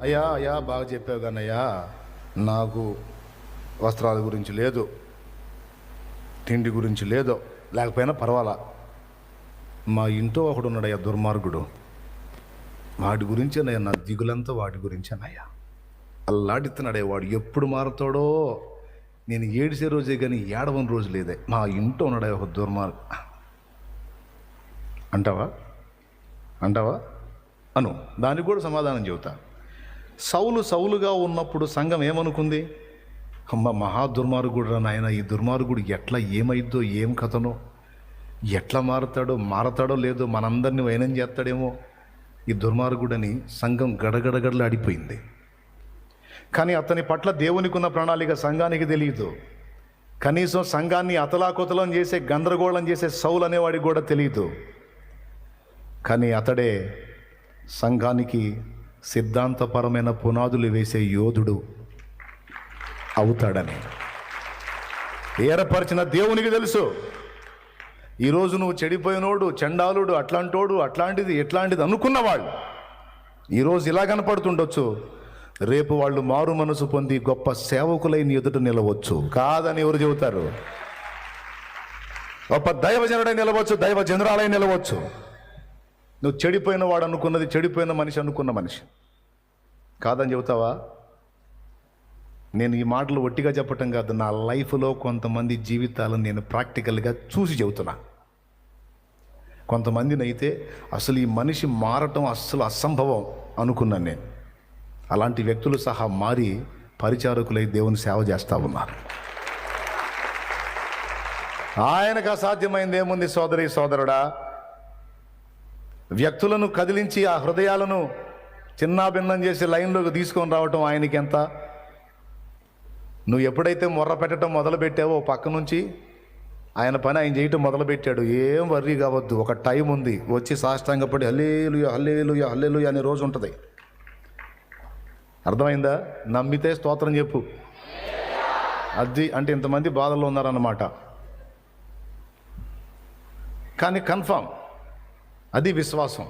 అయ్యా అయ్యా బాగా చెప్పావు కానయ్యా నాకు వస్త్రాల గురించి లేదు. తిండి గురించి లేదు. లేకపోయినా పర్వాలా. మా ఇంట్లో ఒకడు ఉన్నాడయ్యా దుర్మార్గుడు వాటి గురించేనయ్యా నా దిగులంతా వాటి గురించేనయ్యా అల్లాడిస్తున్నాడే వాడు ఎప్పుడు మారుతాడో. నేను ఏడిసే రోజే కానీ ఏడవని రోజు లేదే. మా ఇంట్లో ఉన్నాడే ఒక దుర్మార్గు అంటావా? అంటావా? అను దానికి కూడా సమాధానం చెబుతా. సౌలు సౌలుగా ఉన్నప్పుడు సంఘం ఏమనుకుంది? అమ్మ మహా దుర్మార్గుడు నాయన ఈ దుర్మార్గుడు ఎట్లా ఏమైద్దో ఏం కథనో? ఎట్లా మారతాడో మారతాడో లేదో మనందరినీ వైనం చేస్తాడేమో? ఈ దుర్మార్గుడని సంఘం గడగడగడలు ఆడిపోయింది. కానీ అతని పట్ల దేవునికి ఉన్న ప్రణాళిక సంఘానికి తెలియదు. కనీసం సంఘాన్ని అతలాకుతలం చేసే గందరగోళం చేసే సౌలు అనేవాడికి కూడా తెలియదు. కానీ అతడే సంఘానికి సిద్ధాంతపరమైన పునాదులు వేసే యోధుడు అవుతాడని. ఏర్పరిచిన దేవునికి తెలుసు. ఈరోజు నువ్వు చెడిపోయినోడు చండాలుడు అట్లాంటోడు అట్లాంటిది ఎట్లాంటిది అనుకున్నవాళ్ళు ఈరోజు ఇలా కనపడుతుండొచ్చు. రేపు వాళ్ళు మారు మనసు పొంది గొప్ప సేవకులై నీ ఎదుట నిలవచ్చు. కాదని ఎవరు చెబుతారు? గొప్ప దైవజనుడై నిలవచ్చు దైవ జనరాలై నిలవచ్చు. నువ్వు చెడిపోయిన వాడు అనుకున్నది చెడిపోయిన మనిషి అనుకున్న మనిషి. కాదని చెబుతావా? నేను ఈ మాటలు ఒట్టిగా చెప్పటం కాదు నా లైఫ్లో కొంతమంది జీవితాలను నేను ప్రాక్టికల్గా చూసి చెబుతున్నా. కొంతమందిని అయితే అసలు ఈ మనిషి మారటం అస్సలు అసంభవం అనుకున్నాను నేను. అలాంటి వ్యక్తులు సహా మారి పరిచారకులై దేవుని సేవ చేస్తూ ఉన్నారు. ఆయనకు అసాధ్యమైంది ఏముంది సోదరి సోదరుడా? వ్యక్తులను కదిలించి ఆ హృదయాలను చిన్నాభిన్నం చేసి లైన్లోకి తీసుకొని రావటం ఆయనకి ఎంత? నువ్వు ఎప్పుడైతే మొర్ర పెట్టడం మొదలు పెట్టావో పక్క నుంచి ఆయన పని ఆయన చేయటం మొదలుపెట్టాడు. ఏం వర్రీ కావద్దు ఒక టైం ఉంది. వచ్చి సాష్టాంగపడి హల్లేలు హల్లేలు హల్లేలు అనే రోజు ఉంటుంది. అర్థమైందా? నమ్మితే స్తోత్రం చెప్పు. అది అంటే ఇంతమంది బాధల్లో ఉన్నారన్నమాట. కానీ కన్ఫామ్. అది విశ్వాసం.